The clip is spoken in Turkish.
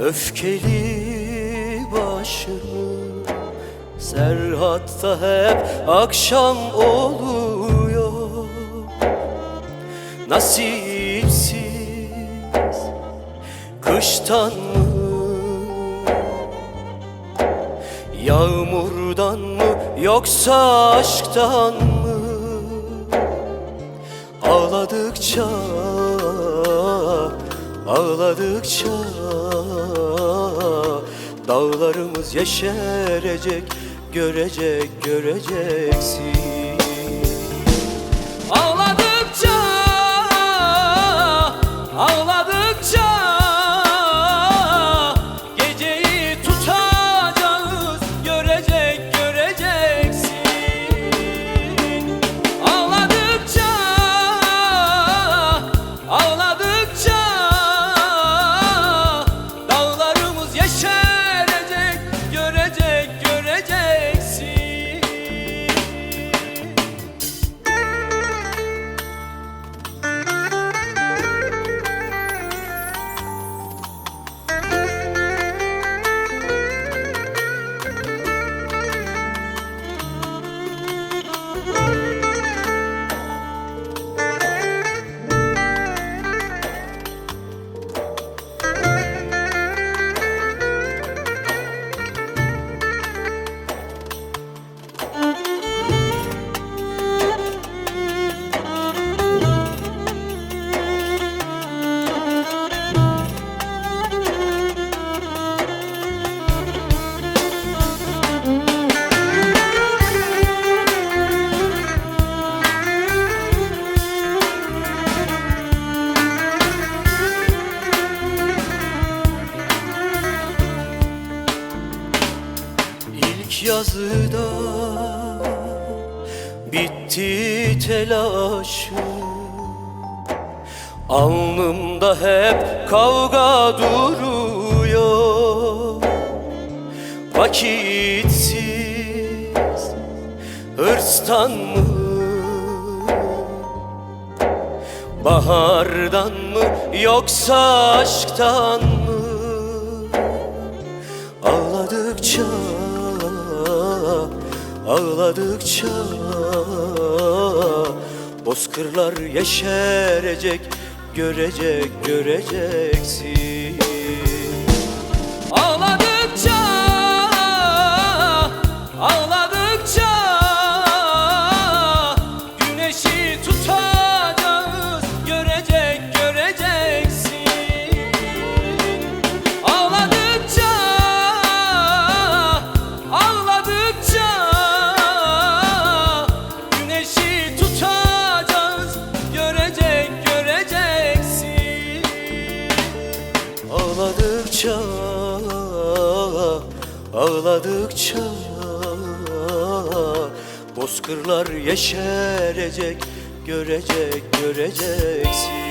öfkeli başımı Serhatta hep akşam oluyor. Nasipsiz kıştan mı? Yağmurdan mı? Yoksa aşktan mı? Ağladıkça Ağladıkça Dağlarımız yeşerecek Görecek göreceksin. Ağladıkça Ağladıkça Yazıda bitti telaşı Alnımda hep kavga duruyor. Vakitsiz hırstan mı? Bahardan mı yoksa aşktan mı Ağladıkça Bozkırlar yeşerecek Görecek göreceksin Ağladıkça Ağladıkça Bozkırlar yeşerecek Görecek göreceksin